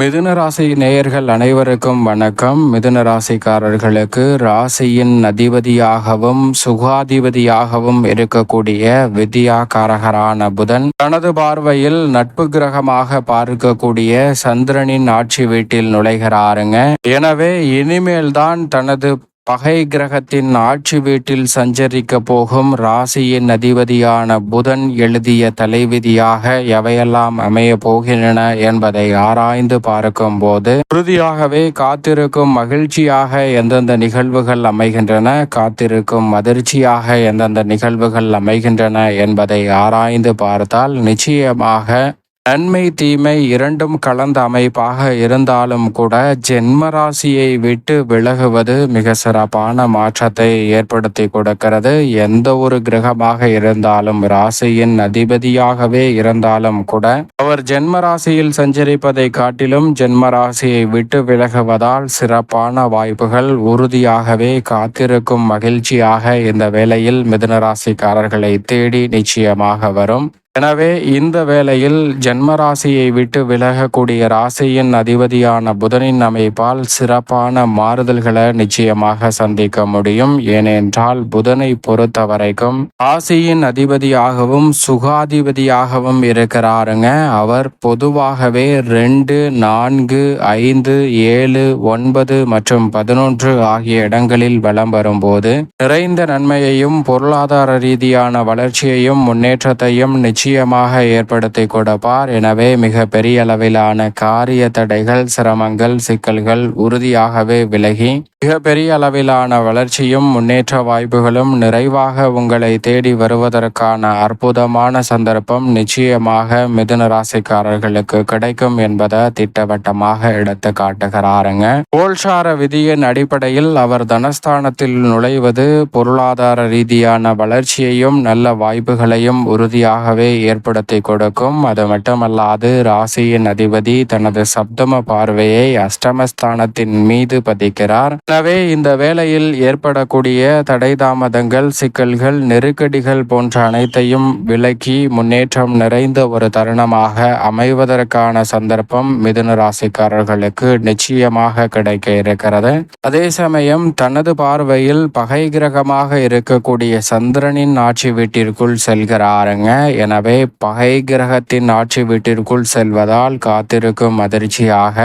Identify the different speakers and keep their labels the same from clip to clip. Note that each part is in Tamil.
Speaker 1: மிதுன ராசி நேயர்கள் அனைவருக்கும் வணக்கம். மிதுன ராசிக்காரர்களுக்கு ராசியின் அதிபதியாகவும் சுகாதிபதியாகவும் இருக்கக்கூடிய வித்யாகாரகரான புதன் தனது பார்வையில் நட்பு கிரகமாக பார்க்கக்கூடிய சந்திரனின் ஆட்சி வீட்டில் நுழைகிறாருங்க. எனவே இனிமேல்தான் தனது பகை கிரகத்தின் ஆட்சி வீட்டில் சஞ்சரிக்க போகும் ராசியின் அதிபதியான புதன் எழுதிய தலைவிதியாக எவையெல்லாம் அமைய போகின்றன என்பதை ஆராய்ந்து பார்க்கும் போது உறுதியாகவே காத்திருக்கும் மகிழ்ச்சியாக எந்தெந்த நிகழ்வுகள் அமைகின்றன காத்திருக்கும் அதிர்ச்சியாக எந்தெந்த நிகழ்வுகள் அமைகின்றன என்பதை ஆராய்ந்து பார்த்தால் நிச்சயமாக நன்மை தீமை இரண்டும் கலந்த அமைப்பாக இருந்தாலும் கூட ஜென்மராசியை விட்டு விலகுவது மிக சிறப்பான மாற்றத்தை ஏற்படுத்தி கொடுக்கிறது. எந்த ஒரு கிரகமாக இருந்தாலும் ராசியின் அதிபதியாகவே இருந்தாலும் கூட அவர் ஜென்மராசியில் சஞ்சரிப்பதை காட்டிலும் ஜென்மராசியை விட்டு விலகுவதால் சிறப்பான வாய்ப்புகள் உறுதியாகவே காத்திருக்கும் மகிழ்ச்சியாக இந்த வேளையில் மிதுனராசிக்காரர்களை தேடி நிச்சயமாக வரும். எனவே இந்த வேளையில் ஜென்மராசியை விட்டு விலகக்கூடிய ராசியின் அதிபதியான புதனின் அமைப்பால் சிறப்பான மாறுதல்களை நிச்சயமாக சந்திக்க முடியும். ஏனென்றால் புதனை பொறுத்த வரைக்கும் ராசியின் அதிபதியாகவும் சுகாதிபதியாகவும் இருக்கிறாருங்க. அவர் பொதுவாகவே ரெண்டு நான்கு ஐந்து ஏழு ஒன்பது மற்றும் பதினொன்று ஆகிய இடங்களில் வலம் வரும்போது நிறைந்த நன்மையையும் பொருளாதார ரீதியான வளர்ச்சியையும் முன்னேற்றத்தையும் நிச்சயம் நிச்சயமாக ஏற்படுத்தி கொடுப்பார். எனவே மிக பெரிய அளவிலான காரிய தடைகள் சிரமங்கள் சிக்கல்கள் உறுதியாகவே விலகி மிக பெரிய அளவிலான வளர்ச்சியும் முன்னேற்ற வாய்ப்புகளும் நிறைவாக உங்களை தேடி வருவதற்கான அற்புதமான சந்தர்ப்பம் நிச்சயமாக மிதுன ராசிக்காரர்களுக்கு கிடைக்கும் என்பதை திட்டவட்டமாக எடுத்து காட்டுகிறாருங்க. கோல்சார விதியின் அடிப்படையில் அவர் தனஸ்தானத்தில் நுழைவது பொருளாதார ரீதியான வளர்ச்சியையும் நல்ல வாய்ப்புகளையும் உறுதியாகவே ஏற்படுத்தி கொடுக்கும். அது மட்டுமல்லாது ராசியின் அதிபதி தனது சப்தம பார்வையை அஷ்டமஸ்தானத்தின் மீது பதிக்கிறார். எனவே இந்த வேளையில் ஏற்படக்கூடிய தடை தாமதங்கள் சிக்கல்கள் நெருக்கடிகள் போன்ற அனைத்தையும் விலக்கி முன்னேற்றம் நிறைந்த ஒரு தருணமாக அமைவதற்கான சந்தர்ப்பம் மிதுன ராசிக்காரர்களுக்கு நிச்சயமாக கிடைக்க இருக்கிறது. அதே சமயம் தனது பார்வையில் பகை கிரகமாக இருக்கக்கூடிய சந்திரனின் ஆட்சி வீட்டிற்குள் செல்கிறாருங்க. எனவே எனவே பகை கிரகத்தின் ஆட்சி வீட்டிற்குள் செல்வதால் காத்திருக்கும் அதிர்ச்சியாக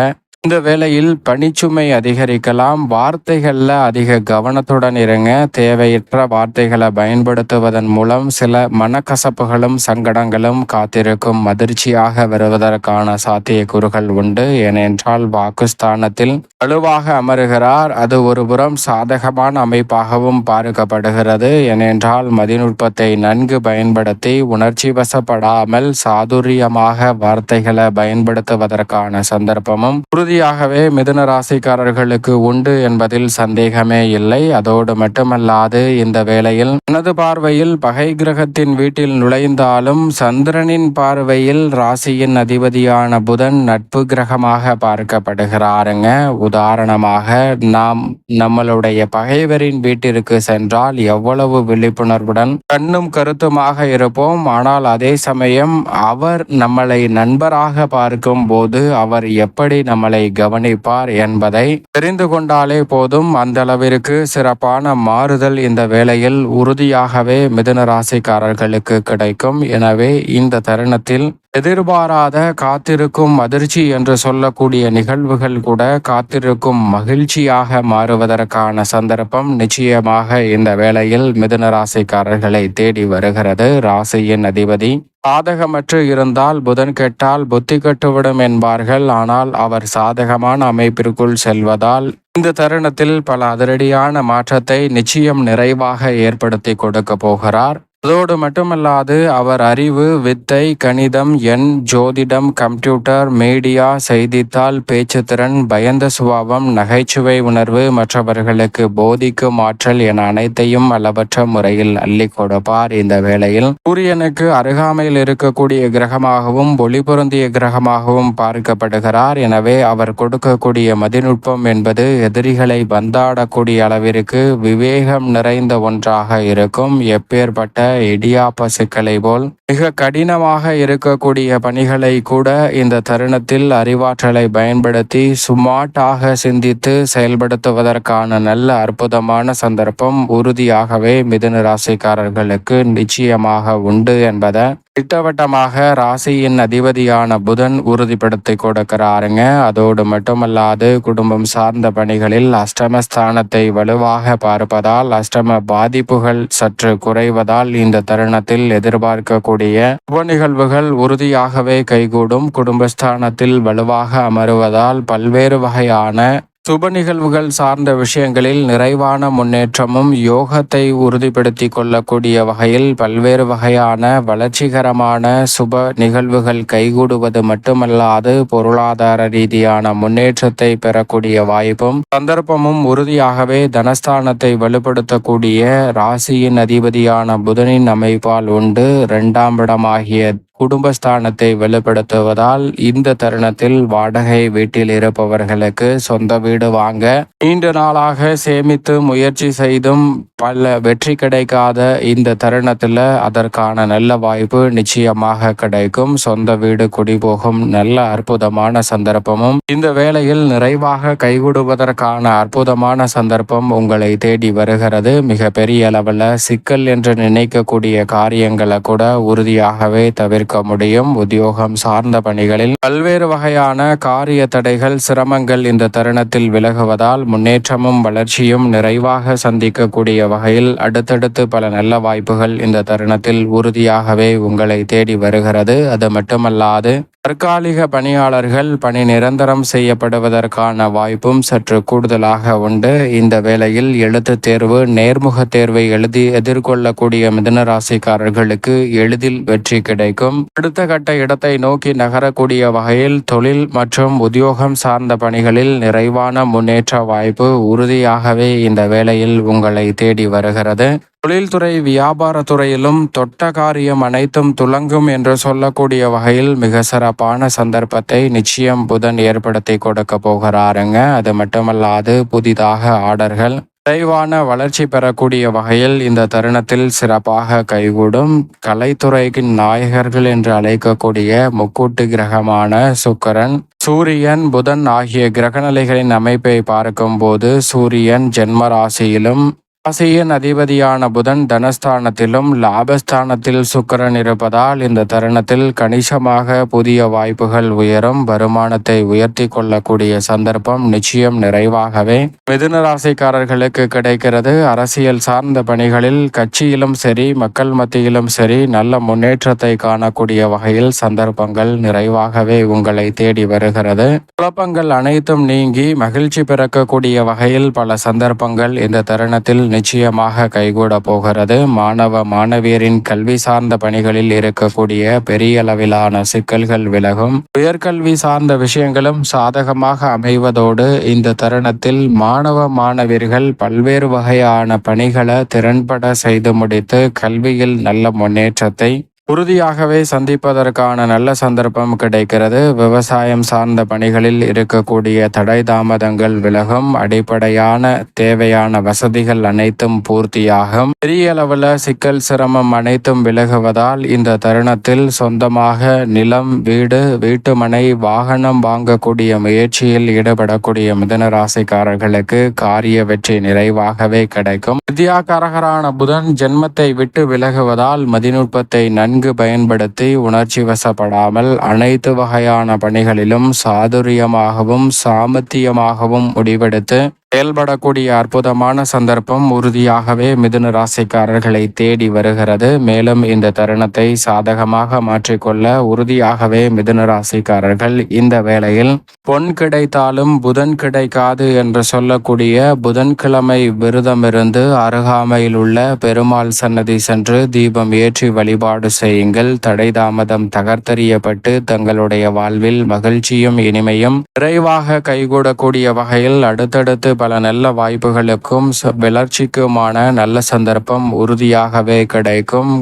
Speaker 1: இந்த வேளையில் பணிச்சுமை அதிகரிக்கலாம். வார்த்தைகளில் அதிக கவனத்துடன் இருங்க. தேவையற்ற வார்த்தைகளை பயன்படுத்துவதன் மூலம் சில மனக்கசப்புகளும் சங்கடங்களும் காத்திருக்கும். அதிர்ச்சியாக வருவதற்கான சாத்தியக்கூறுகள் உண்டு. ஏனென்றால் வாக்குஸ்தானத்தில் வலுவாக அமருகிறார். அது ஒருபுறம் சாதகமான அமைப்பாகவும் பார்க்கப்படுகிறது. ஏனென்றால் மதிநுட்பத்தை நன்கு பயன்படுத்தி உணர்ச்சி வசப்படாமல் சாதுரியமாக வார்த்தைகளை பயன்படுத்துவதற்கான சந்தர்ப்பமும் உறுதியாகவே மிதுன ராசிக்காரர்களுக்கு உண்டு என்பதில் சந்தேகமே இல்லை. அதோடு மட்டுமல்லாது இந்த வேளையில் தனது பார்வையில் பகை கிரகத்தின் வீட்டில் நுழைந்தாலும் சந்திரனின் பார்வையில் ராசியின் அதிபதியான புதன் நட்பு கிரகமாக பார்க்கப்படுகிறாருங்க. உதாரணமாக நாம் நம்மளுடைய பகைவரின் வீட்டிற்கு சென்றால் எவ்வளவு விழிப்புணர்வுடன் கண்ணும் கருத்துமாக இருப்போம். ஆனால் அதே சமயம் அவர் நம்மளை நண்பராக பார்க்கும் போது அவர் எப்படி நம்மளை அதை கவனிப்பார் என்பதை தெரிந்து கொண்டாலே போதும். அந்த அளவிற்கு சிறப்பான மாறுதல் இந்த வேளையில் உறுதியாகவே மிதுன ராசிக்காரர்களுக்கு கிடைக்கும். எனவே இந்த தருணத்தில் எதிர்பாராத காத்திருக்கும் அதிர்ச்சி என்று சொல்லக்கூடிய நிகழ்வுகள் கூட காத்திருக்கும் மகிழ்ச்சியாக மாறுவதற்கான சந்தர்ப்பம் நிச்சயமாக இந்த வேளையில் மிதுன ராசிக்காரர்களை தேடி வருகிறது. ராசியின் அதிபதி சாதகமற்று இருந்தால் புதன் கெட்டால் புத்தி கட்டுவிடும் என்பார்கள். ஆனால் அவர் சாதகமான அமைப்பிற்குள் செல்வதால் இந்த தருணத்தில் பல அதிரடியான மாற்றத்தை நிச்சயம் நிறைவாக ஏற்படுத்தி கொடுக்க போகிறார். அதோடு மட்டுமல்லாது அவர் அறிவு வித்தை கணிதம் எண் ஜோதிடம் கம்ப்யூட்டர் மீடியா செய்தித்தாள் பேச்சுத்திறன் பயந்த சுபாவம் நகைச்சுவை உணர்வு மற்றவர்களுக்கு போதிக்கும் ஆற்றல் என அனைத்தையும் அளவற்ற முறையில் அள்ளி கொடுப்பார் இந்த வேளையில். சூரியனுக்கு அருகாமையில் இருக்கக்கூடிய கிரகமாகவும் ஒளி பொருந்திய கிரகமாகவும் பார்க்கப்படுகிறார். எனவே அவர் கொடுக்கக்கூடிய மதிநுட்பம் என்பது எதிரிகளை வந்தாடக்கூடிய அளவிற்கு விவேகம் நிறைந்த ஒன்றாக இருக்கும். எப்பேற்பட்ட இடியாப்ப சிக்கலை போல் மிக கடினமாக இருக்கக்கூடிய பணிகளை கூட இந்த தருணத்தில் அறிவாற்றலை பயன்படுத்தி சுமாட்டாக சிந்தித்து செயல்படுத்துவதற்கான நல்ல அற்புதமான சந்தர்ப்பம் உறுதியாகவே மிதுன ராசிக்காரர்களுக்கு நிச்சயமாக உண்டு என்பதை திட்டவட்டமாக ராசியின் அதிபதியான புதன் உறுதிப்படுத்தி கொடுக்கிறாருங்க. அதோடு மட்டுமல்லாது குடும்பம் சார்ந்த பணிகளில் அஷ்டமஸ்தானத்தை வலுவாக பார்ப்பதால் அஷ்டம பாதிப்புகள் சற்று குறைவதால் இந்த தருணத்தில் எதிர்பார்க்கக்கூடிய உப நிகழ்வுகள் உறுதியாகவே கைகூடும். குடும்பஸ்தானத்தில் வலுவாக அமருவதால் பல்வேறு வகையான சுப நிகழ்வுகள் சார்ந்த விஷயங்களில் நிறைவான முன்னேற்றமும் யோகத்தை உறுதிப்படுத்தி கொள்ளக்கூடிய வகையில் பல்வேறு வகையான வளர்ச்சிகரமான சுப நிகழ்வுகள் கைகூடுவது மட்டுமல்லாது பொருளாதார ரீதியான முன்னேற்றத்தை பெறக்கூடிய வாய்ப்பும் சந்தர்ப்பமும் உறுதியாகவே தனஸ்தானத்தை வலுப்படுத்தக்கூடிய ராசியின் அதிபதியான புதனின் அமைப்பால் உண்டு. இரண்டாம் இடமாகிய குடும்பஸ்தானத்தை வெளிப்படுத்துவதால் இந்த தருணத்தில் வாடகை வீட்டில் இருப்பவர்களுக்கு சொந்த வீடு வாங்க நீண்ட நாளாக சேமித்து முயற்சி செய்தும் பல வெற்றி கிடைக்காத இந்த தருணத்தில் அதற்கான நல்ல வாய்ப்பு நிச்சயமாக கிடைக்கும். சொந்த வீடு குடிபோகும் நல்ல அற்புதமான சந்தர்ப்பமும். இந்த வேளையில் நிறைவாக கைவிடுவதற்கான அற்புதமான சந்தர்ப்பம் உங்களை தேடி வருகிறது. மிக பெரிய அளவில் சிக்கல் என்று நினைக்கக்கூடிய காரியங்களை கூட உறுதியாகவே தவிர்க்க முடியும். உத்தியோகம் சார்ந்த பணிகளில் பல்வேறு வகையான காரிய தடைகள் சிரமங்கள் இந்த தருணத்தில் விலகுவதால் முன்னேற்றமும் வளர்ச்சியும் நிறைவாக சந்திக்கக்கூடிய வகையில் அடுத்தடுத்து பல நல்ல வாய்ப்புகள் இந்த தருணத்தில் உறுதியாகவே உங்களை தேடி வருகிறது. அது மட்டுமல்லாது தற்காலிக பணியாளர்கள் பணி நிரந்தரம் செய்யப்படுவதற்கான வாய்ப்பும் சற்று கூடுதலாக உண்டு. இந்த வேளையில் எழுத்து தேர்வு நேர்முக தேர்வை எழுதி எதிர்கொள்ளக்கூடிய மிதனராசிக்காரர்களுக்கு எளிதில் வெற்றி கிடைக்கும். அடுத்த கட்ட இடத்தை நோக்கி நகரக்கூடிய வகையில் தொழில் மற்றும் உத்தியோகம் சார்ந்த பணிகளில் நிறைவான முன்னேற்ற வாய்ப்பு உறுதியாகவே இந்த வேளையில் உங்களை தேடி வருகிறது. தொழில்துறை வியாபாரத்துறையிலும் தொட்ட காரியம் அனைத்தும் துலங்கும் என்று சொல்லக்கூடிய வகையில் மிக சிறப்பான சந்தர்ப்பத்தை நிச்சயம் புதன் ஏற்படுத்தி கொடுக்க போகிறாருங்க. அது மட்டுமல்லாது புதிதாக ஆர்டர்கள் விரைவான வளர்ச்சி பெறக்கூடிய வகையில் இந்த தருணத்தில் சிறப்பாக கைகூடும். கலைத்துறைக்கு நாயகர்கள் என்று அழைக்கக்கூடிய முக்கூட்டு கிரகமான சுக்கரன் சூரியன் புதன் ஆகிய கிரகநிலைகளின் அமைப்பை பார்க்கும்போது சூரியன் ஜென்ம ராசியிலும் ராசியின் அதிபதியான புதன் தனஸ்தானத்திலும் லாபஸ்தானத்தில் சுக்கரன் இருப்பதால் இந்த தருணத்தில் கணிசமாக புதிய வாய்ப்புகள் உயரும். வருமானத்தை உயர்த்தி கொள்ளக்கூடிய சந்தர்ப்பம் நிச்சயம் நிறைவாகவே மிதுன ராசிக்காரர்களுக்கு கிடைக்கிறது. அரசியல் சார்ந்த பணிகளில் கட்சியிலும் சரி மக்கள் மத்தியிலும் சரி நல்ல முன்னேற்றத்தை காணக்கூடிய வகையில் சந்தர்ப்பங்கள் நிறைவாகவே உங்களை தேடி வருகிறது. குழப்பங்கள் அனைத்தும் நீங்கி மகிழ்ச்சி பிறக்கக்கூடிய வகையில் பல சந்தர்ப்பங்கள் இந்த தருணத்தில் நிச்சயமாக கைகூட போகிறது. மாணவ மாணவியரின் கல்வி சார்ந்த பணிகளில் இருக்கக்கூடிய பெரிய அளவிலான சிக்கல்கள் விலகும். உயர்கல்வி சார்ந்த விஷயங்களும் சாதகமாக அமைவதோடு இந்த தருணத்தில் மாணவ மாணவியர்கள் பல்வேறு வகையான பணிகளை திறன்பட செய்து முடித்து கல்வியில் நல்ல முன்னேற்றத்தை உறுதியாகவே சந்திப்பதற்கான நல்ல சந்தர்ப்பம் கிடைக்கிறது. விவசாயம் சார்ந்த பணிகளில் இருக்கக்கூடிய தடை தாமதங்கள் விலகும். அடிப்படையான தேவையான வசதிகள் அனைத்தும் பூர்த்தியாகும். பெரிய அளவில் சிக்கல் சிரமம் அனைத்தும் விலகுவதால் இந்த தருணத்தில் சொந்தமாக நிலம் வீடு வீட்டுமனை வாகனம் வாங்கக்கூடிய முயற்சியில் ஈடுபடக்கூடிய மிதனராசிக்காரர்களுக்கு காரிய வெற்றி நிறைவாகவே கிடைக்கும். வித்யாகாரகரான புதன் ஜென்மத்தை விட்டு விலகுவதால் மதிநுட்பத்தை நன்கு நன்கு பயன்படுத்தி உணர்ச்சி வசப்படாமல் அனைத்து வகையான பணிகளிலும் சாதுரியமாகவும் சாமர்த்தியமாகவும் முடிவெடுத்து செயல்படக்கூடிய அற்புதமான சந்தர்ப்பம் உறுதியாகவே மிதுன ராசிக்காரர்களை தேடி வருகிறது. மேலும் இந்த தருணத்தை சாதகமாக மாற்றிக்கொள்ள உறுதியாகவே மிதுன ராசிக்காரர்கள் இந்த வேளையில் பொன் கிடைத்தாலும் புதன் கிடைக்காது என்று சொல்லக்கூடிய புதன்கிழமை விரதமிருந்து அருகாமையில் உள்ள பெருமாள் சன்னதி சென்று தீபம் ஏற்றி வழிபாடு செய்யுங்கள். தடை தாமதம் தகர்த்தறியப்பட்டு தங்களுடைய வாழ்வில் மகிழ்ச்சியும் இனிமையும் விரைவாக கைகூடக்கூடிய வகையில் அடுத்தடுத்து பல நல்ல வாய்ப்புகளுக்கும் வளர்ச்சிக்குமான நல்ல சந்தர்ப்பம் உறுதியாகவே கிடைக்கும்.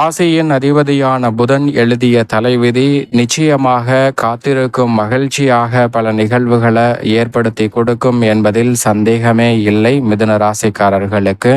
Speaker 1: ராசியின் அதிபதியான புதன் எழுதிய தலைவிதி நிச்சயமாக காத்திருக்கும் மகிழ்ச்சியாக பல நிகழ்வுகளை ஏற்படுத்தி கொடுக்கும் என்பதில் சந்தேகமே இல்லை மிதுன ராசிக்காரர்களுக்கு.